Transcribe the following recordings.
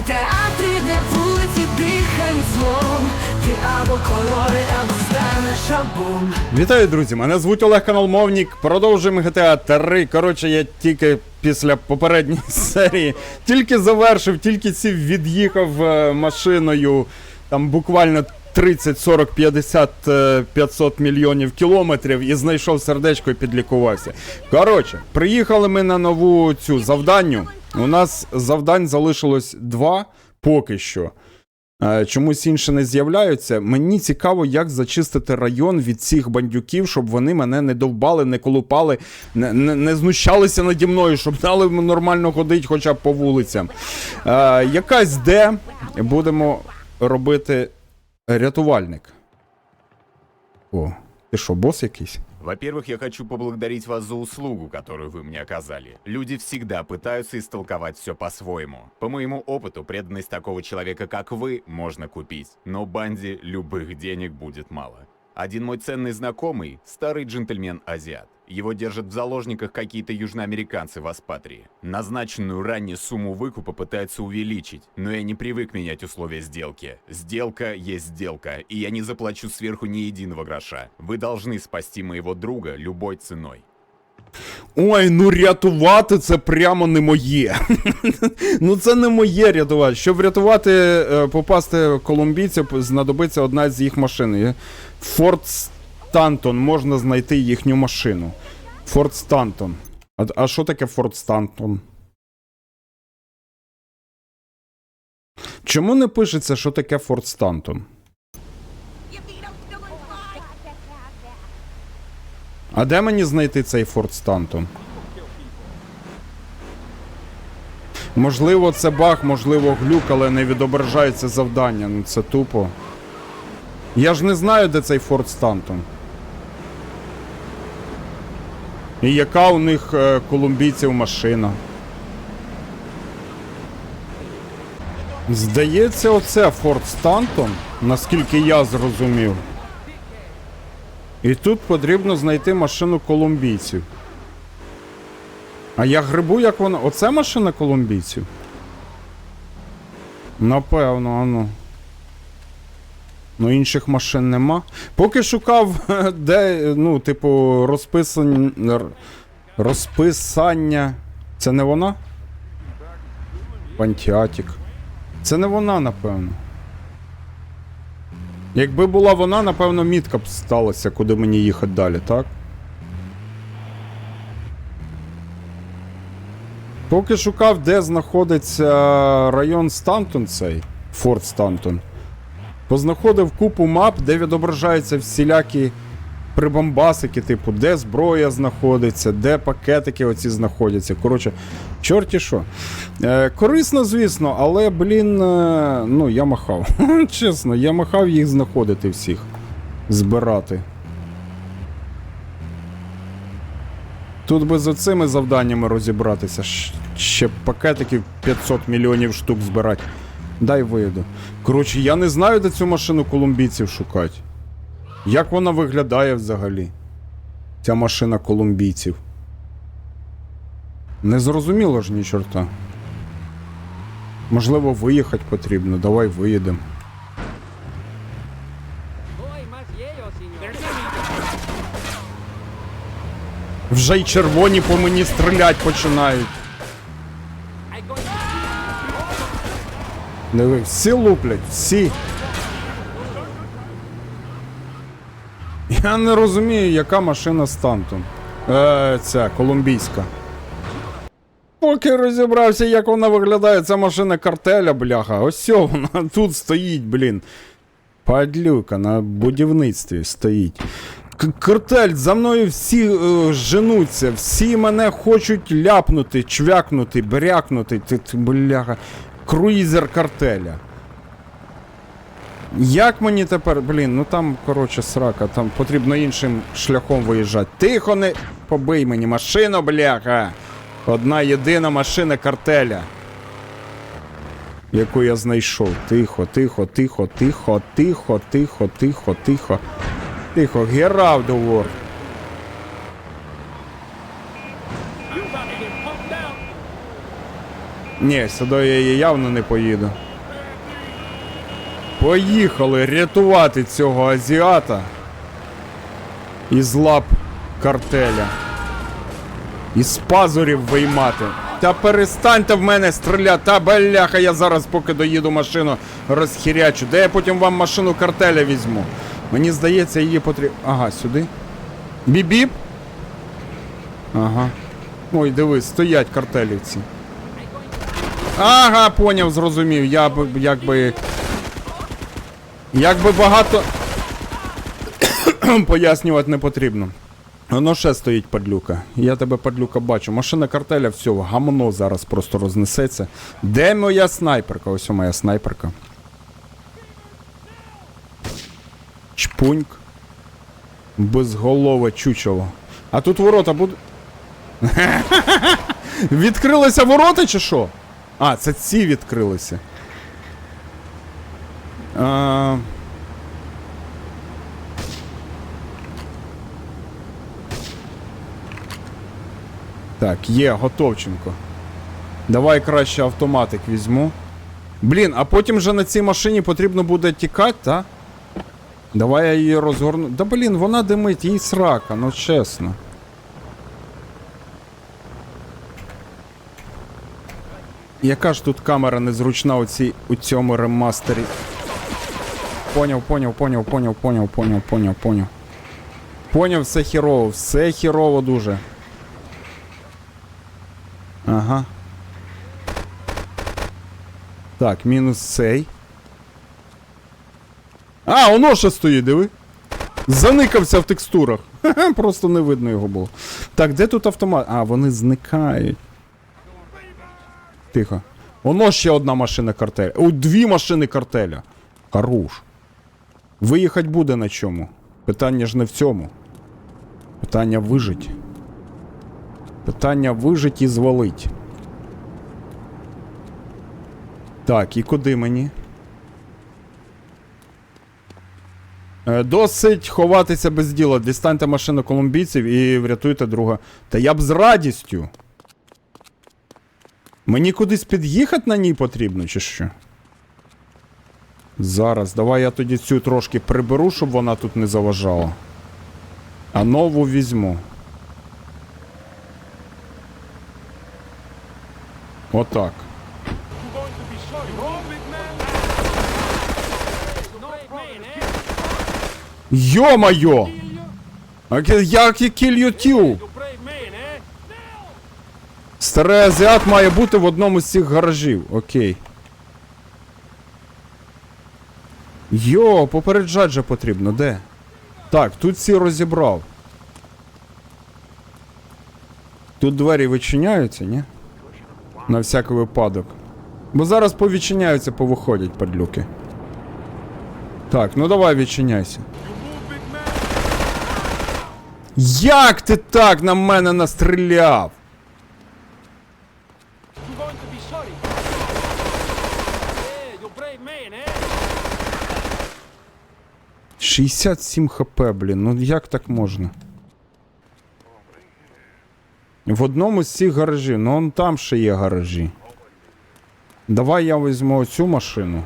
Театри, де вулиці дихають злом Ти або кольори, або станеш абом Вітаю, друзі! Мене звуть Олег Каналмовнік. Продовжуємо GTA 3. Коротше, я тільки після попередньої серії тільки завершив, тільки сів, від'їхав е, машиною там буквально 30, 40, 50, е, 500 мільйонів кілометрів і знайшов сердечко і підлікувався. Коротше, приїхали ми на нову цю завданню. У нас завдань залишилось два поки що. Е, Чомусь інше не з'являються. Мені цікаво, як зачистити район від цих бандюків, щоб вони мене не довбали, не колупали, не, не, не знущалися наді мною, щоб дали нормально ходити хоча б по вулицям. Е, якась де будемо робити рятувальник. О, ти що, бос якийсь? Во-первых, я хочу поблагодарить вас за услугу, которую вы мне оказали. Люди всегда пытаются истолковать все по-своему. По моему опыту, преданность такого человека, как вы, можно купить. Но банде любых денег будет мало. Один мой ценный знакомый – старый джентльмен-азиат. Его держат в заложниках какие-то южноамериканцы в Аспатрии. Назначенную ранее сумму выкупа пытаются увеличить, но я не привык менять условия сделки. Сделка есть сделка, и я не заплачу сверху ни единого гроша. Вы должны спасти моего друга любой ценой. Ой, ну рятувати це прямо не моє. ну це не моє рятувати. Щоб врятувати, е, попасти колумбійців, знадобиться одна з їх машин. Форт Стантон, можна знайти їхню машину. Форт Стантон. А що таке Форт Стантон? Чому не пишеться, що таке Форт Стантон? А де мені знайти цей Форт Стантон? Можливо, це баг, можливо, глюк, але не відображається завдання. Ну це тупо. Я ж не знаю, де цей Форт Стантон. І яка у них е, колумбійців машина. Здається, оце Форт Стантон, наскільки я зрозумів. І тут потрібно знайти машину колумбійців. А я грибу, як вона. Оце машина колумбійців? Напевно, ану. Ну, інших машин нема. Поки шукав, де, ну, типу, розписання. Розписання. Це не вона? Пантіатік. Це не вона, напевно. Якби була вона, напевно, мітка б сталася, куди мені їхати далі, так? Поки шукав, де знаходиться район Стантон цей, Форт Стантон. Познаходив купу мап, де відображаються всілякі прибамбасики, типу, де зброя знаходиться, де пакетики оці знаходяться. Коротше, чорті що. Е, корисно, звісно, але, блін, е, ну, я махав. Чесно, я махав їх знаходити всіх. Збирати. Тут би за цими завданнями розібратися. Ще пакетиків 500 мільйонів штук збирати. Дай вийду. Коротше, я не знаю, де цю машину колумбійців шукати. Як вона виглядає взагалі? Ця машина колумбійців. Не зрозуміло ж ні чорта. Можливо, виїхати потрібно. Давай виїдемо. Вже й червоні по мені стрілять починають. Диви, всі луплять, всі. Я не розумію, яка машина Стантон. Е, ця колумбійська. Поки розібрався, як вона виглядає, це машина картеля, бляха. Ось вона тут стоїть, блін. Падлюка на будівництві стоїть. Картель, за мною всі е, женуться, всі мене хочуть ляпнути, чвякнути, брякнути. Ти, ти, бляха. Круїзер картеля. Як мені тепер, блін, ну там, коротше, срака, там потрібно іншим шляхом виїжджати. Тихо, не побий мені машину, бляха. Одна єдина машина картеля. Яку я знайшов. Тихо, тихо, тихо, тихо, тихо, тихо, тихо, тихо. Тихо, out. Ні, сюди я її явно не поїду. Поїхали рятувати цього азіата із лап картеля. Із пазурів виймати. Та перестаньте в мене стріляти. Та бляха, я зараз поки доїду машину розхірячу. Де я потім вам машину картеля візьму? Мені здається, її потрібно. Ага, сюди. Бібіп? Ага. Ой, дивись, стоять картелівці. Ага, поняв, зрозумів. Я б якби. Якби багато пояснювати не потрібно. Воно ще стоїть падлюка. Я тебе, падлюка, бачу. Машина картеля, все, гамно зараз просто рознесеться. Де моя снайперка? Ось моя снайперка. Чпуньк. Безголове чучело. А тут ворота будуть. Відкрилися ворота чи що? А, це ці відкрилися. А... Так, є, готовченко. Давай краще автоматик візьму. Блін, а потім же на цій машині потрібно буде тікати, та? Давай я її розгорну. Да блін, вона димить, їй срака, ну чесно. Яка ж тут камера незручна у, цій, у цьому ремастері? Поняв, поняв, поняв, поняв, поняв, поняв, поняв, поняв. Поняв, все хірово, все хірово дуже. Ага. Так, мінус цей. А, воно ще стоїть, диви. Заникався в текстурах. Просто не видно його було. Так, де тут автомат? А, вони зникають. Тихо. Воно ще одна машина картеля. О, дві машини картеля. Хорош. Виїхати буде на чому. Питання ж не в цьому. Питання вижить. Питання вижить і звалить. Так, і куди мені? Е, Досить ховатися без діла. Дістаньте машину колумбійців і врятуйте друга. Та я б з радістю. Мені кудись під'їхати на ній потрібно, чи що? Зараз, давай я тоді цю трошки приберу, щоб вона тут не заважала. А нову візьму. Отак. Йо-майо! Як man, eh? Старий азіат має бути в одному з цих гаражів. Окей. Йо, попереджать же потрібно, де? Так, тут всі розібрав. Тут двері відчиняються, ні? На всякий випадок. Бо зараз повідчиняються, повиходять падлюки. Так, ну давай відчиняйся. Як ти так на мене настріляв? 67 хп, блін, ну як так можна? В одному з цих гаражів, ну он там ще є гаражі. Давай я візьму оцю машину.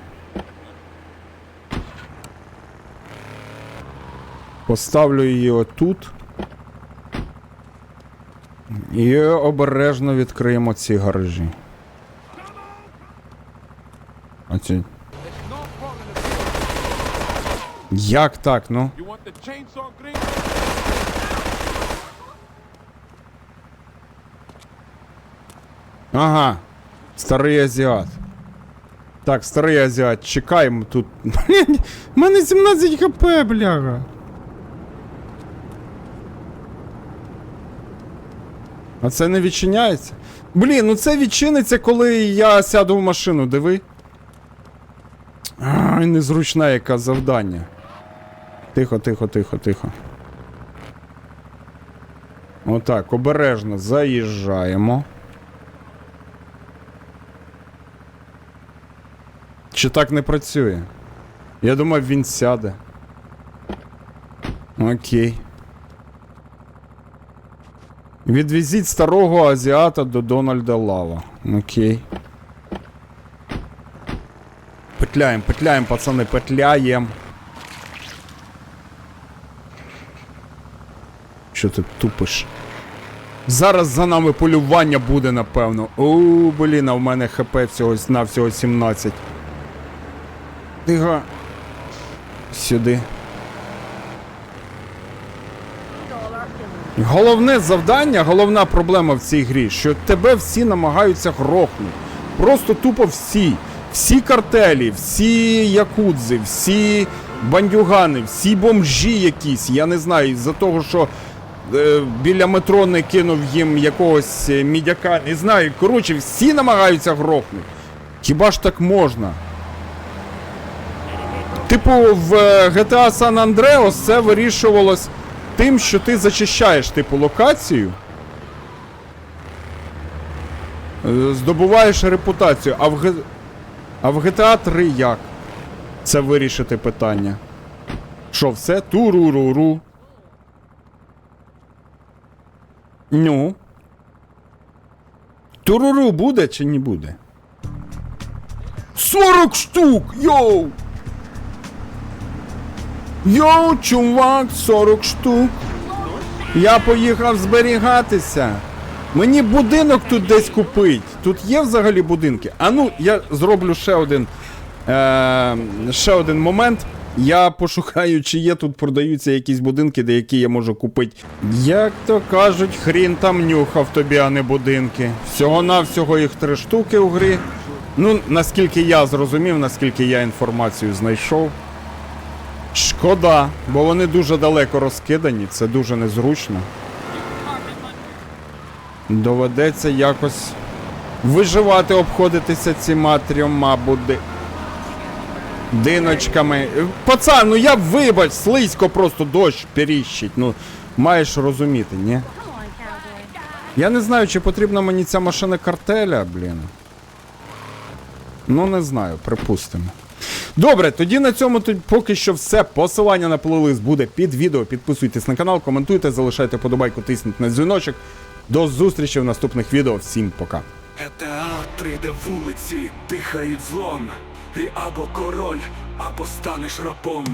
Поставлю її отут. І обережно відкриємо ці гаражі. Оці. Як так, ну? Ага. Старий азіат. Так, старий азіат, чекаємо тут. Блін, У мене 17 хп, бляга. А це не відчиняється? Блін, ну це відчиниться, коли я сяду в машину, диви. Ай, незручне яке завдання. Тихо, тихо, тихо, тихо. Отак, обережно заїжджаємо. Чи так не працює? Я думав, він сяде. Окей. Відвезіть старого азіата до Дональда Лава. Окей. Петляємо, петляємо, пацани, петляємо. Що ти тупиш? Зараз за нами полювання буде, напевно. О, блін, а в мене хп всього на всього 17. Тига. Сюди. Головне завдання, головна проблема в цій грі, що тебе всі намагаються грохнути. Просто тупо всі. Всі картелі, всі якудзи, всі бандюгани, всі бомжі якісь, я не знаю, із-за того, що біля метро не кинув їм якогось е, мідяка, не знаю. Коротше, всі намагаються грохнути. Хіба ж так можна? Типу, в е, GTA San Andreas це вирішувалось тим, що ти зачищаєш, типу, локацію. е, Здобуваєш репутацію. А в, а в GTA 3 як? Це вирішити питання. Що, все? Туруруру. Ну. Туруру буде чи не буде? 40 штук! Йоу! Йоу, чувак, 40 штук. Я поїхав зберігатися. Мені будинок тут десь купить. Тут є взагалі будинки. А ну, я зроблю ще один. Е, ще один момент. Я пошукаю, чи є тут продаються якісь будинки, де які я можу купити. Як то кажуть, хрін там нюхав тобі, а не будинки. Всього-навсього їх три штуки у грі. Ну, наскільки я зрозумів, наскільки я інформацію знайшов. Шкода, бо вони дуже далеко розкидані, це дуже незручно. Доведеться якось виживати, обходитися цими трьома буди. Диночками. Пацан, ну я вибач, слизько просто дощ періщить. Ну, маєш розуміти, ні? Я не знаю, чи потрібна мені ця машина картеля, блін. Ну, не знаю, припустимо. Добре, тоді на цьому тут поки що все. Посилання на плейлист буде під відео. Підписуйтесь на канал, коментуйте, залишайте подобайку, тисніть на дзвіночок. До зустрічі в наступних відео. Всім пока. GTA 3, де вулиці дихають злом. Ти або король, або станеш рабом.